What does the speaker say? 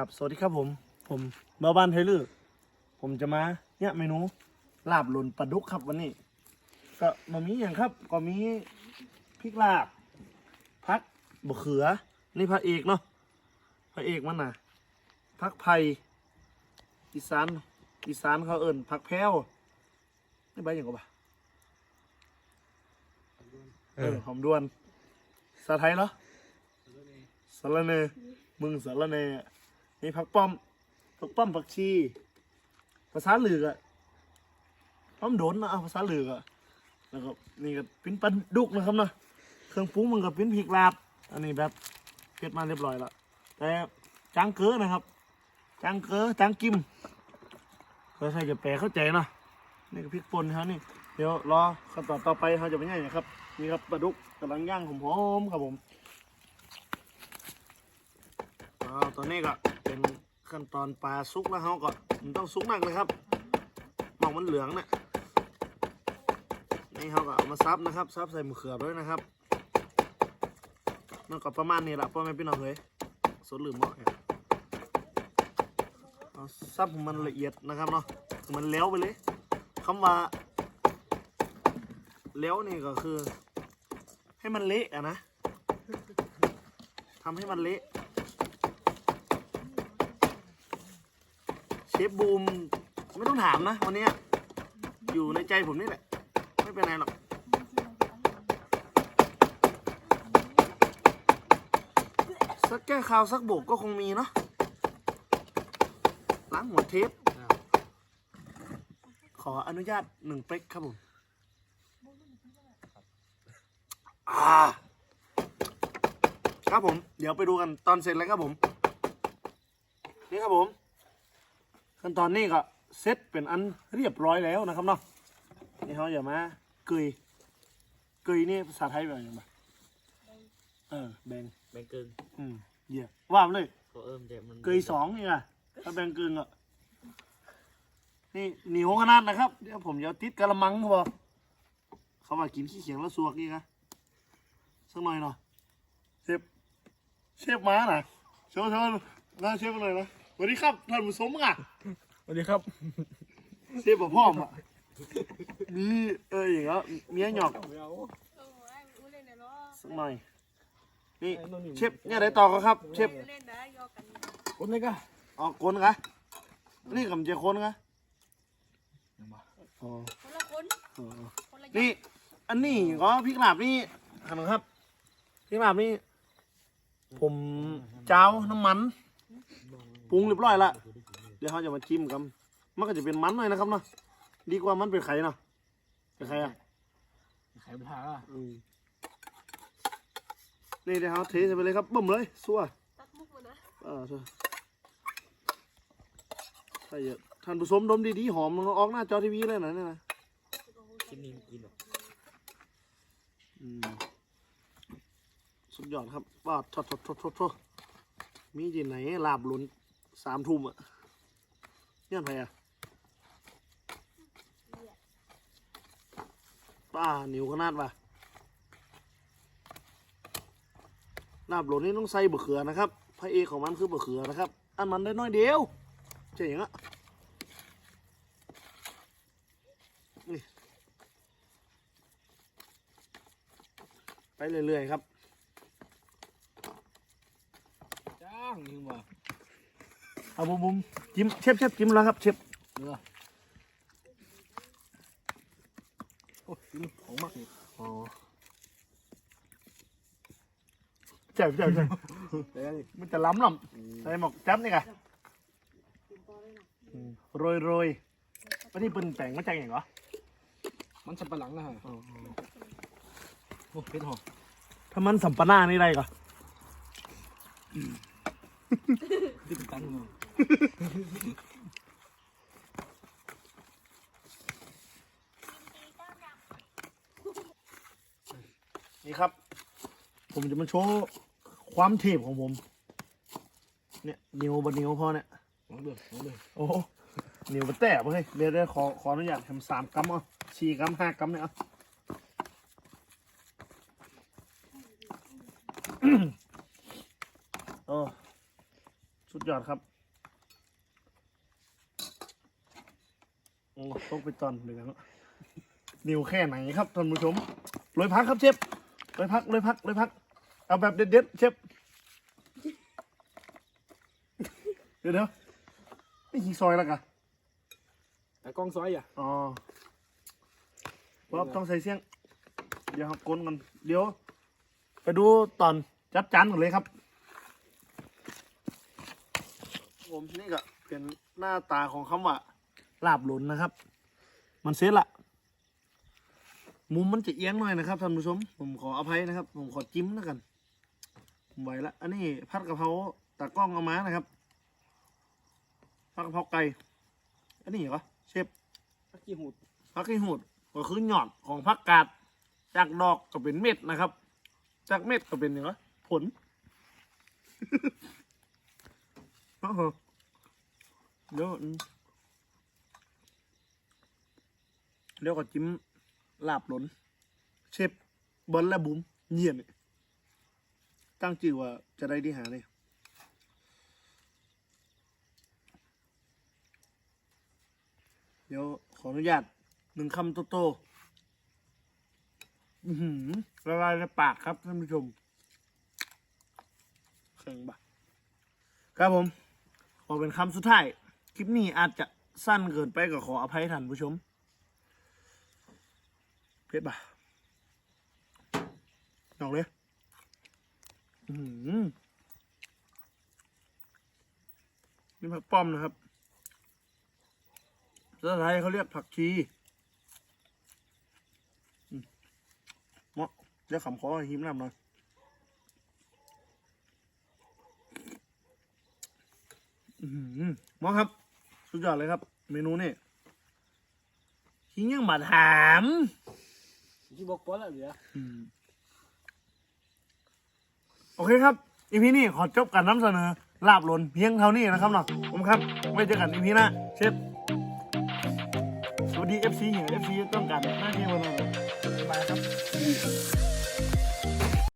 กับสวัสดีครับผม ผมเบาบ้านไทยลือผมจะมาเนี่ยเมนูลาบหล่นปลาดุกครับวันนี้ ก็มามีอย่างครับ ก็มีพริกลาบพักบะเขือ นี่พระเอกเนาะพระเอกมันน่ะพักไผ่อีสานอีสานเขาเอิ่นพักแพ้วนี่ใบอย่างก็ปะเออหอมด้วน สาไทยเหรอสารเนมึงสารเน นี่พักป้อมพักป้อมผักชี ภาษาเหลือกอะป้อมโดนนะภาษาเหลือกอะแล้วก็นี่ก็ปิ้นปลาดุกนะครับเนาะเครื่องปรุงมันก็ปิ้นพริกลาบ อันนี้แบบเพ็ดมาเรียบร้อยแล้วแต่จางเก๋อนะครับจางเก๋อจางกิมเพื่อใครจะแปลเข้าใจเนาะนี่ก็พริกป่นครับนี่เดี๋ยวรอขั้นตอนต่อไปเขาจะเป็นยังไงครับนี่ครับปลาดุกกำลังย่างหอมๆครับผมอ้าตอนนี้ก็ เป็นขั้นตอนปลาซุกแล้วเขาก็มันต้องซุกนักเลยครับหมองมันเหลืองเนี่ยนี่เขาก็เอามาซับนะครับซับใส่มะเขือด้วยนะครับมันก็ประมาณนี้ละพ่อแม่พี่น้องเฮ้ยสดหรือเหมาะเนี่ยเอาซับมันละเอียดนะครับเนาะมันเลี้ยวไปเลยคำว่าเลี้ยวนี่ก็คือ ให้มันเละอะนะทำให้มันเละ เชฟบูมไม่ต้องถามนะวันนี้อยู่ในใจผมนี่แหละ ไม่เป็นไรหรอกสักแก้ข่าวสักโบกก็คงมีเนาะล้างหัวเทปขออนุญาตหนึ่งเป๊กครับผมอ่าครับผม เดี๋ยวไปดูกันตอนเสร็จแล้วครับผม นี่ครับผม ขั้นตอนนี้ก็เซ็ตเป็นอันเรียบร้อยแล้วนะครับเนาะนี่เขาอย่ามาเกยเกยนี่ภาษาไทยแบบยังไงเออแบงแบงเกิงอืมเยี่ยว่ามาเลยเขาเอิ่มแต่มันเกยสองนี่ไงถ้าแบงกึ่งอะนี่เหนียวขนาดนะครับเดี๋ยวผมจะเอาติดกระมังเขาบอกเขามากินขี้เขียงแล้วสวกนี่นะสักหน่อยเนาะเชฟเชฟม้าน่ะโชว์โชว์หน้าเชฟหน่อยนะ สวัสดีครับท่านผู้ชมอะสวัสดีครับเชฟบอกพ่อมอะมีเอออย่างเงี้ยเมียหยอกสักหน่อยนี่เชฟเนี่ยได้ต่อก็ครับ เชฟเล่นนะยอกันคนนี้ก็ออกคนกะนี่กับเจคนกะอ๋อคนละคนอ๋อคนละนี่อันนี้ก็พริกลาบนี่ขนมครับพริกลาบนี่ผมเจ้าน้ำมันป รุงเรียบร้อยละเดี๋ยวเขาจะมาชิมกันมันก็จะเป็นมันหน่อยนะครับเนาะดีกว่ามันเป็นไข่เนาะเป็นไข่อะไข่ปลาอะอืมนี่เดี๋ยวเขาเทใส่ไปเลยครับบึ้มเลยซัวตัดมุกมานะเออซัวใส่เยอะท่านผู้ชมดมดีๆหอมมันออกหน้าจอทีวีเลยนะเนี่ยนะชิ้นนี้กินหรออืมสุดยอดครับว่าทดทดทดทดทดมีที่ไหนลาบหลุน สามทุ่มอะเนี่ยไผอะป้าหนิวขนาดว่ะลาบหลนนี่ต้องใส่บะเขือนะครับ พระเอกของมันคือบะเขือนะครับ อันมันได้น้อยเดียวใช่อย่างนั้นนี่ไปเรื่อยๆครับ จ้างยิงว่ะ เอาบุมบุมจิ้มเชฟเชฟจิ้มแล้วครับเชฟเนื้อโอ้ยกินของมากนี่อ๋อเจ็บเจ็บเจ็บแต่อันนี้มันจะล้ำล้ำใส่หมอกจับนี่ไงโรยโรยวันนี้เป็นแต่งมาจากอย่างเหรอมันสับปะหลังนะฮะโอ้เป็นหอมถ้ามันสัมปนานี่ได้ก่อที่เป็นตันเนาะ นี่ครับ ผมจะมาโชว์ความเทพของผม เนี่ยนิ้วบนนิ้วพอเนี่ยลองเดือดลองเดือดโอ้โหนิ้วมันแตะเฮ้ยเดี๋ยวเดี๋ยวขอขออนุญาตทำสามกัมอะสี่กัมห้ากัมเนี่ยอะโอ้สุดยอดครับ โอ้ต้องไปตอนเดี๋ยวนะนิวแค่ไหนครับท่านผู้ชมโรยพักครับเชฟโรยพักโรยพักโรยพัก เอาแบบเด็ดๆเชฟเดี๋ยวเดี๋ยวไม่ขี้ซอยแล้วกะแต่กล้องซอยอะอ๋อป๊อบต้องใส่เสียง เดี๋ยวครับกลนกันเดี๋ยว ไปดูตอนจัดจานกันเลยครับผมนี่ก็เป็นหน้าตาของคำว่า ลาบหลุนนะครับ มันเซ็ตละมุมมันจะเอียงหน่อยนะครับท่านผู้ชม ผมขออภัยนะครับ ผมขอจิ้มแล้วกันผมไหวละอันนี้ผัดกะเพราตากล้องเอามานะครับผัดกะเพราไก่อันนี้เหรอเชฟพักกี้หูดผักขี้หูดก็คือหยอดของผักกาดจากดอกก็เป็นเม็ดนะครับ จากเม็ดก็เป็นอย่างไรผลโอ้โหเดี๋ยว อืมเดี๋ยวก็จิ้มลาบหลนเชฟบอลและบุ๋มเยี่ยมนี่ตั้งชื่อว่าจะได้ดีหาเนี่ยเดี๋ยวขออนุญาตหนึ่งคำโตโตๆละลายในปากครับท่านผู้ชมเข่งบะครับผม ขอเป็นคำสุดท้าย คลิปนี้อาจจะสั้นเกินไปก็ขออภัยท่านผู้ชม เพชรบะลองเลยอือหือนี่ผักป้อมนะครับภาษาไทยเขาเรียกผักชีเหมาะเดี๋ยวขำคอห้หิมน้ำหน่อยอื้อหือเหมอครับ สุดยอดเลยครับ เมนูนี่หิงยังบาดหาม ที่บอกก้อนแล้วเหลืออืมโอเคครับอีพีนี้ขอจบการนำเสนอลาบหลนเพียงเท่านี้นะครับเนาะผมครับไว้เจอกันอีพีหน้าเชฟสวัสดีเอฟซีเหี่ยเอฟซีต้องการหน้าที่วันนั้นบ๊ายบายครับ